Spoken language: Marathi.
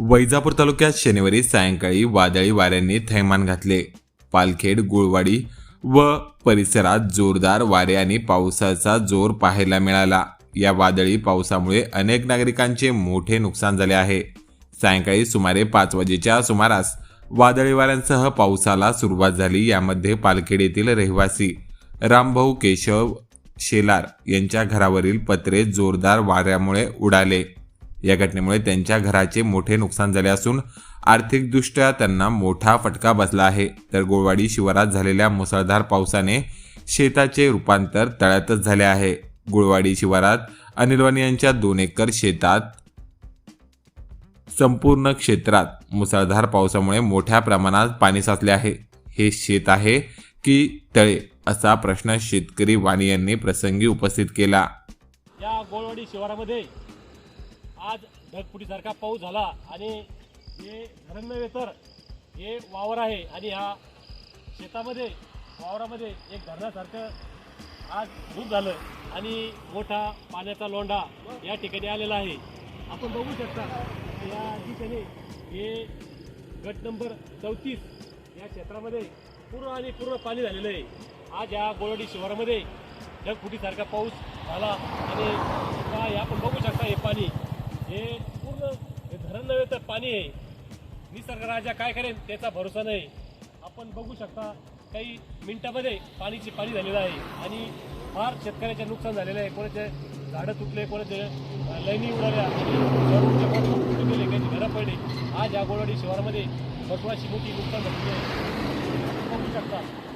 वैजापूर तालुक्यात शनिवारी सायंकाळी वादळी वाऱ्यांनी थैमान घातले. पालखेड गुळवाडी व परिसरात जोरदार वारे आणि पावसाचा जोर पाहायला मिळाला. या वादळी पावसामुळे अनेक नागरिकांचे मोठे नुकसान झाले आहे. सायंकाळी सुमारे पाच वाजेच्या सुमारास वादळी वाऱ्यांसह पावसाला सुरुवात झाली यामध्ये पालखेड येथील रहिवासी रामभाऊ केशव शेलार यांच्या घरावरील पत्रे जोरदार वाऱ्यामुळे उडाले. या घटनेमुळे त्यांच्या घराचे मोठे नुकसान झाले असून आर्थिकदृष्ट्या त्यांना मोठा फटका बसला आहे. तर गोळवाडी शिवारात झालेल्या मुसळधार पावसाने शेताचे रूपांतर तळ्यातच झाले आहे. गुळवाडी शिवारात अनिलवाणी यांच्या दोन एकर शेतात संपूर्ण क्षेत्रात मुसळधार पावसामुळे मोठ्या प्रमाणात पाणी साचले आहे. हे शेत आहे की तळे असा प्रश्न शेतकरी वाणी यांनी प्रसंगी उपस्थित केला. या गोळवाडी शिवारामध्ये आज ढगपुटीसारखा पाऊस झाला आणि हे धरण नव्हे तर हे वावर आहे आणि ह्या शेतामध्ये वावरामध्ये एक धरणासारखं आज धूप झालं आणि मोठा पाण्याचा लोंढा या ठिकाणी आलेला आहे. आपण बघू शकता या ठिकाणी हे गट नंबर चौतीस या क्षेत्रामध्ये पूर्ण आणि पूर्ण पाणी झालेलं आहे. आज या गोळडी शहरामध्ये ढगफुटीसारखा पाऊस झाला आणि आपण बघू शकता हे पाणी हे पूर्ण हे धरण नव्हे तर पाणी आहे निसर्ग राजा काय करेल त्याचा भरोसा नाही आपण बघू शकता काही मिनिटामध्ये पाणीची पाणी झालेलं आहे आणि फार शेतकऱ्याचे नुकसान झालेलं आहे कोणाचे झाडं तुटले कोणाचे लैनी उडाल्या गेले काही घरं पडले आज या गोळवाडी शहरामध्ये महत्वाची मोठी नुकसान झालेली आहे बघू शकता